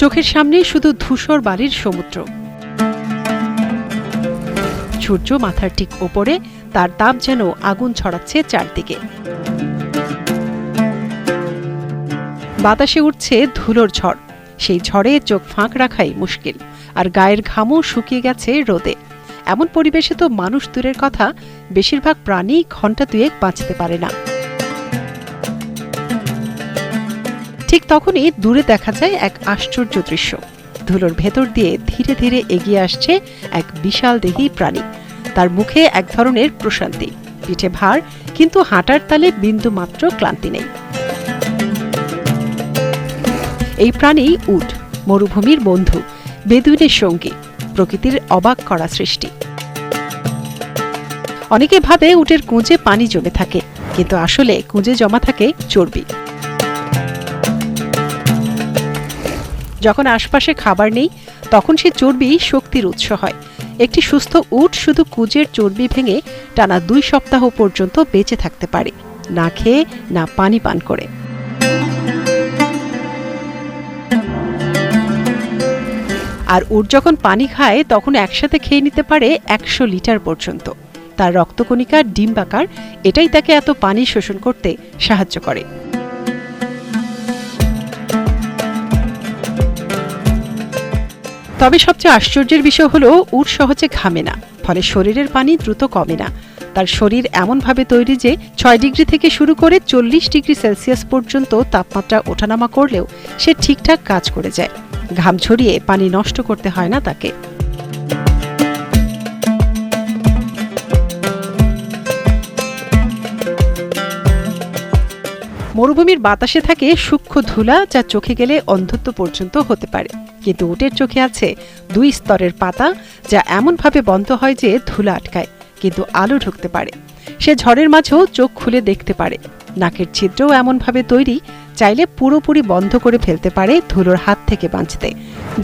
চোখের সামনে শুধু ধূসর বালির সমুদ্র। সূর্য মাথার ঠিক ওপরে, তার তাপ যেন আগুন ছড়াচ্ছে চারদিকে। বাতাসে উঠছে ধুলোর ঝড়। সেই ঝড়ে চোখ ফাঁক রাখাই মুশকিল, আর গায়ের ঘামও শুকিয়ে গেছে রোদে। এমন পরিবেশে তো মানুষ দূরের কথা, বেশিরভাগ প্রাণী ঘণ্টা দুয়েক বাঁচতে পারে না। ঠিক তখনই দূরে দেখা যায় এক আশ্চর্য দৃশ্য। ধুলোর ভেতর দিয়ে ধীরে ধীরে এগিয়ে আসছে এক বিশাল দেহী প্রাণী। তার মুখে এক ধরনের প্রশান্তি, পিঠে ভার, কিন্তু হাঁটার তালে বিন্দু মাত্র ক্লান্তি নেই। এই প্রাণী উট, মরুভূমির বন্ধু, বেদুইনের সঙ্গী, প্রকৃতির অবাক করা সৃষ্টি। অনেকে ভাবে উটের কুঁজে পানি জমে থাকে, কিন্তু আসলে কুঁজে জমা থাকে চর্বি। যখন আশপাশে খাবার নেই, তখন সে চর্বি শক্তির উৎস হয়। একটি সুস্থ উট শুধু কুজের চর্বি ভেঙে টানা দুই সপ্তাহ পর্যন্ত বেঁচে থাকতে পারে, না খেয়ে, না পানি পান করে। আর উট যখন পানি খায়, তখন একসাথে খেয়ে নিতে পারে একশো লিটার পর্যন্ত। তার রক্তকণিকা ডিম্বাকার, এটাই তাকে এত পানি শোষণ করতে সাহায্য করে। তবে সবচেয়ে আশ্চর্যের বিষয় হলো, উট সহজে ঘামে না, ফলে শরীরের পানি দ্রুত কমে না। তার শরীর এমনভাবে তৈরি যে, ছয় ডিগ্রি থেকে শুরু করে চল্লিশ ডিগ্রি সেলসিয়াস পর্যন্ত তাপমাত্রা ওঠানামা করলেও সে ঠিকঠাক কাজ করে যায়। ঘাম ঝরিয়ে পানি নষ্ট করতে হয় না তাকে। মরুভূমির বাতাসে থাকে সূক্ষ্ম ধুলা যা চোখে গেলে অন্ধত্ব পর্যন্ত হতে পারে। কিন্তু উটের চোখে আছে দুই স্তরের পাতা যা এমনভাবে বন্ধ হয় যে ধুলা আটকায়, কিন্তু আলো ঢুকতে পারে। সে ঝড়ের মাঝেও চোখ খুলে দেখতে পারে। নাকের ছিদ্রও এমনভাবে তৈরি, চাইলে পুরোপুরি বন্ধ করে ফেলতে পারে ধুলোর হাত থেকে বাঁচতে,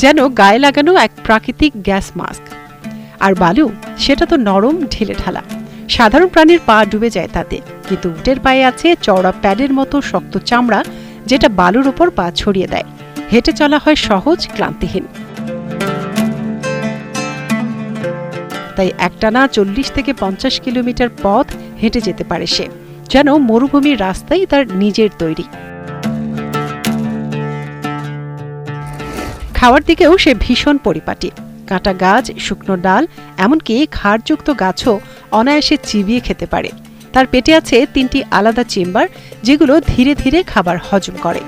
যেন গায়ে লাগানো এক প্রাকৃতিক গ্যাস মাস্ক। আর বালু, সেটা তো নরম, ঢিলে ঢালা। সাধারণ প্রাণীর পা ডুবে যায় তাতে, কিন্তু উটের পায়ে আছে চওড়া প্যাডের মতো শক্ত চামড়া, যেটা বালুর উপর পা ছড়িয়ে দেয়। হেঁটে চলা হয় সহজ, ক্লান্তিহীন। তাই একটানা চল্লিশ থেকে পঞ্চাশ কিলোমিটার পথ হেঁটে যেতে পারে সে, যেন মরুভূমির রাস্তাই তার নিজের তৈরি। খাওয়ার দিকেও সে ভীষণ পরিপাটি। কাটা গাছ, শুকনো ডাল, এমনকি খাড়যুক্ত গাছও অনায়াসে চিবিয়ে খেতে পারে। তার পেটে আছে তিনটি আলাদা চেম্বার, যেগুলো ধীরে ধীরে খাবার হজম করে।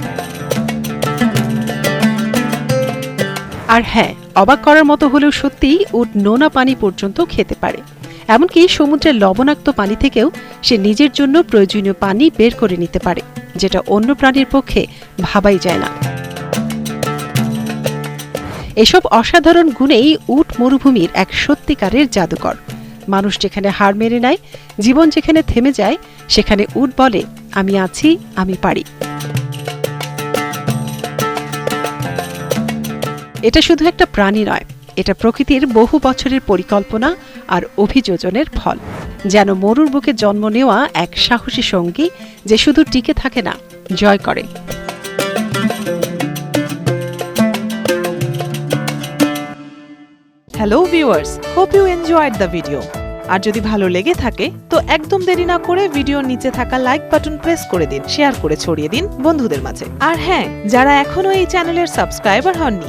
আর হ্যাঁ অবাক করার মতো হলেও সত্যি উট নোনা পানি পর্যন্ত খেতে পারে। এমনকি সমুদ্রের লবণাক্ত পানি থেকেও সে নিজের জন্য প্রয়োজনীয় পানি বের করে নিতে পারে, যেটা অন্য প্রাণীর পক্ষে ভাবাই যায় না। এসব অসাধারণ গুণেই উট মরুভূমির এক সত্যিকারের জাদুকর। মানুষ যেখানে হার মেরে নেয়, জীবন যেখানে থেমে যায়, সেখানে উট বলে, আমি আছি, আমি পারি। এটা শুধু একটা প্রাণী নয়, এটা প্রকৃতির বহু বছরের পরিকল্পনা আর অভিযোজনের ফল। যেন মরুর বুকে জন্ম নেওয়া এক সাহসী সঙ্গী যে শুধু টিকে থাকে না, জয় করে। Hello viewers hope you enjoyed the video আর যদি ভালো লেগে থাকে, তো একদম দেরি না করে ভিডিওর নিচে থাকা লাইক বাটন প্রেস করে দিন শেয়ার করে ছড়িয়ে দিন বন্ধুদের মাঝে। আর হ্যাঁ যারা এখনও এই চ্যানেলের সাবস্ক্রাইবার হননি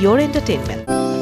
your entertainment.